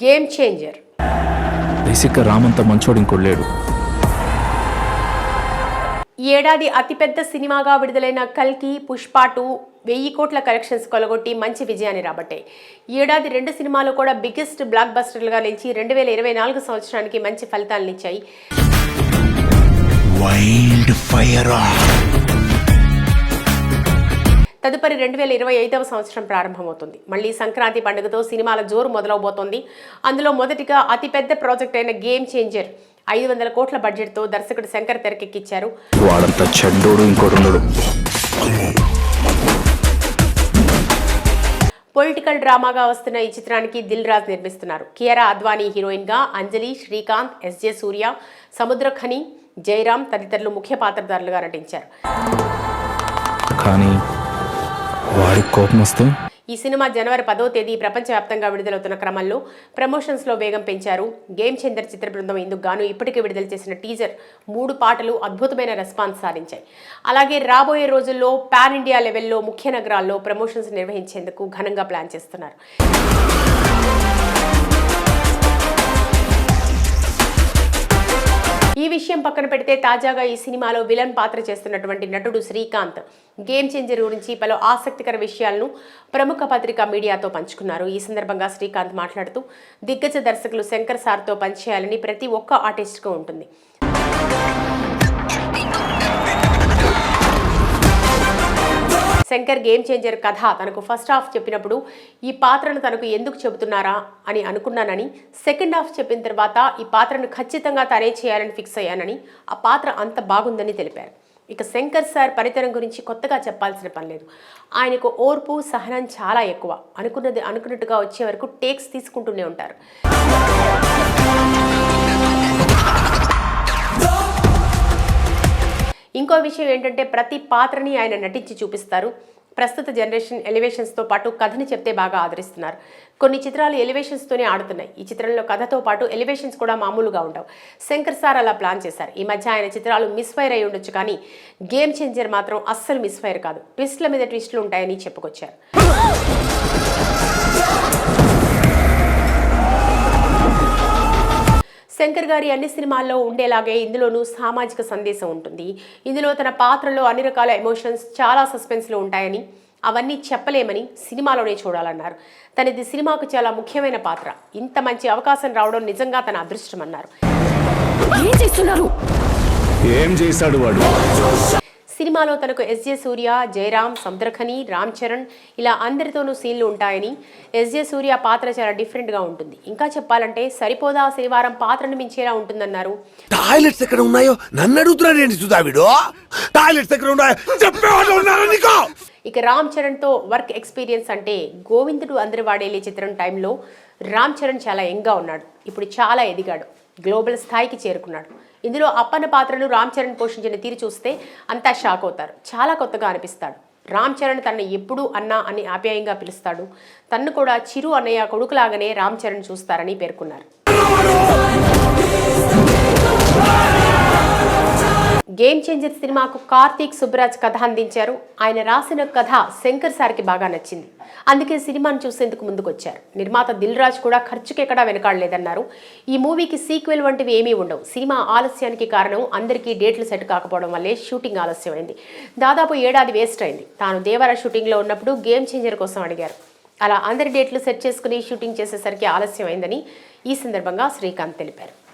Game changer బేసిక్గా రామంత మంచోడు ఇంకోడు లేడు. ఈ ఏడాది అతిపెద్ద సినిమాగా విడుదలైన కల్కి పుష్ప టూ వెయ్యి కోట్ల కలెక్షన్స్ కొలగొట్టి మంచి విజయాన్ని రాబట్టాయి ఏడాది రెండు సినిమాలు కూడా బిగ్గెస్ట్ బ్లాక్ బస్టర్లుగా నిలిచి రెండు వేల ఇరవై నాలుగు సంవత్సరానికి మంచి ఫలితాలను ఇచ్చాయి వైల్డ్ ఫైర్ తదుపరి రెండు వేల ఇరవై ఐదవ సంవత్సరం ప్రారంభమవుతుంది. మళ్ళీ సంక్రాంతి పండుగతో సినిమాల జోరు మొదలవబోతోంది. అందులో మొదటిగా అతిపెద్ద ప్రాజెక్ట్ అయిన గేమ్ చేంజర్ ఐదు వందల కోట్ల బడ్జెట్తో దర్శకుడు శంకర్ ఉండడు పొలిటికల్ డ్రామాగా వస్తున్న ఈ చిత్రానికి దిల్ రాజ్ నిర్మిస్తున్నారు. కియరా అద్వానీ హీరోయిన్గా అంజలి శ్రీకాంత్ ఎస్జే సూర్య సముద్ర ఖని జయరాం తదితరులు ముఖ్య పాత్రధారులుగా నటించారు. కానీ వాడికి కోపం వస్తే? ఈ సినిమా జనవరి పదో తేదీ ప్రపంచవ్యాప్తంగా విడుదలవుతున్న క్రమంలో ప్రమోషన్స్లో వేగం పెంచారు. గేమ్ చేంజర్ చిత్ర బృందం ఇందుకు గాను ఇప్పటికే విడుదల చేసిన టీజర్ మూడు పాటలు అద్భుతమైన రెస్పాన్స్ సాధించాయి. అలాగే రాబోయే రోజుల్లో పాన్ ఇండియా లెవెల్లో ముఖ్య నగరాల్లో ప్రమోషన్స్ నిర్వహించేందుకు ఘనంగా ప్లాన్ చేస్తున్నారు. విషయం పక్కన పెడితే తాజాగా ఈ సినిమాలో విలన్ పాత్ర చేస్తున్నటువంటి నటుడు శ్రీకాంత్. గేమ్ చేంజర్ గురించి పలు ఆసక్తికర విషయాలను ప్రముఖ పత్రిక మీడియాతో పంచుకున్నారు. ఈ సందర్భంగా శ్రీకాంత్ మాట్లాడుతూ దిగ్గజ దర్శకులు శంకర్ సార్తో పనిచేయాలని ప్రతి ఒక్క ఆర్టిస్ట్గా ఉంటుంది. శంకర్ గేమ్ చేంజర్ కథ తనకు ఫస్ట్ హాఫ్ చెప్పినప్పుడు ఈ పాత్రను తనకు ఎందుకు చెబుతున్నారా అని అనుకున్నానని సెకండ్ హాఫ్ చెప్పిన తర్వాత ఈ పాత్రను ఖచ్చితంగా తనే చేయాలని ఫిక్స్ అయ్యానని ఆ పాత్ర అంత బాగుందని తెలిపారు. ఇక శంకర్ సార్ పరితనం గురించి కొత్తగా చెప్పాల్సిన పని లేదు. ఆయనకు ఓర్పు సహనం చాలా ఎక్కువ. అనుకున్నది అనుకున్నట్టుగా వచ్చే వరకు టేక్స్ తీసుకుంటూనే ఉంటారు. ఇంకో విషయం ఏంటంటే ప్రతి పాత్రని ఆయన నటించి చూపిస్తారు. ప్రస్తుత జనరేషన్ ఎలివేషన్స్తో పాటు కథని చెప్తే బాగా ఆదరిస్తున్నారు. కొన్ని చిత్రాలు ఎలివేషన్స్తోనే ఆడుతున్నాయి. ఈ చిత్రంలో కథతో పాటు ఎలివేషన్స్ కూడా మామూలుగా ఉండవు. శంకర్ సార్ అలా ప్లాన్ చేశారు. ఈ మధ్య ఆయన చిత్రాలు మిస్ఫైర్ అయి ఉండొచ్చు కానీ గేమ్ చేంజర్ మాత్రం అస్సలు మిస్ఫైర్ కాదు. ట్విస్ట్ల మీద ట్విస్ట్లు ఉంటాయని చెప్పుకొచ్చారు. శంకర్ గారి అన్ని సినిమాల్లో ఉండేలాగే ఇందులోనూ సామాజిక సందేశం ఉంటుంది. ఇందులో తన పాత్రలో అన్ని రకాల ఎమోషన్స్ చాలా సస్పెన్స్లో ఉంటాయని అవన్నీ చెప్పలేమని సినిమాలోనే చూడాలన్నారు. తనది సినిమాకు చాలా ముఖ్యమైన పాత్ర. ఇంత మంచి అవకాశం రావడం నిజంగా తన అదృష్టం అన్నారు ఏం చేస్తున్నారు? ఏం చేశాడు వాడు? సినిమాలో తనకు ఎస్జే సూర్య జయరామ్ సముద్రఖని రామ్ చరణ్ ఇలా అందరితోనూ సీన్లు ఉంటాయని ఎస్జే సూర్య పాత్ర చాలా డిఫరెంట్గా ఉంటుంది. ఇంకా చెప్పాలంటే సరిపోదా శనివారం పాత్రను మించేలా ఉంటుందన్నారు. టాయిలెట్స్ ఎక్కడ ఉన్నాయో? నన్ను అడుగుతున్నాడు సుధావిడు? టాయిలెట్స్ ఎక్కడ ఉన్నాయో? చెప్పేవాళ్ళు ఉన్నారా నీకు? ఇక రామ్ చరణ్తో వర్క్ ఎక్స్పీరియన్స్ అంటే గోవిందుడు అందరి వాడేలే చిత్రం టైంలో రామ్ చరణ్ చాలా యంగ్గా ఉన్నాడు. ఇప్పుడు చాలా ఎదిగాడు. గ్లోబల్ స్థాయికి చేరుకున్నాడు. ఇందులో అప్పన్న పాత్రను రామ్ చరణ్ పోషించిన తీరు చూస్తే అంతా షాక్ అవుతారు. చాలా కొత్తగా అనిపిస్తాడు. రామ్ చరణ్ తన ఎప్పుడు అన్నా అని ఆప్యాయంగా పిలుస్తాడు. తన్ను కూడా చిరు అన్నయ్య కొడుకులాగానే రామ్ చరణ్ చూస్తారని పేర్కొన్నారు. గేమ్ చేంజర్ సినిమాకు కార్తీక్ సుబ్రాజ్ కథ అందించారు. ఆయన రాసిన కథ శంకర్ సార్కి బాగా నచ్చింది. అందుకే సినిమాను చూసేందుకు ముందుకొచ్చారు. నిర్మాత దిల్ రాజ్ కూడా ఖర్చుకి ఎక్కడా వెనకాడలేదన్నారు. ఈ మూవీకి సీక్వెల్ వంటివి ఏమీ ఉండవు. సినిమా ఆలస్యానికి కారణం అందరికీ డేట్లు సెట్ కాకపోవడం వల్లే షూటింగ్ ఆలస్యమైంది. దాదాపు ఏడాది వేస్ట్ అయింది. తాను దేవర షూటింగ్లో ఉన్నప్పుడు గేమ్ చేంజర్ కోసం అడిగారు. అలా అందరి డేట్లు సెట్ చేసుకుని షూటింగ్ చేసేసరికి ఆలస్యం అయిందని ఈ సందర్భంగా శ్రీకాంత్ తెలిపారు.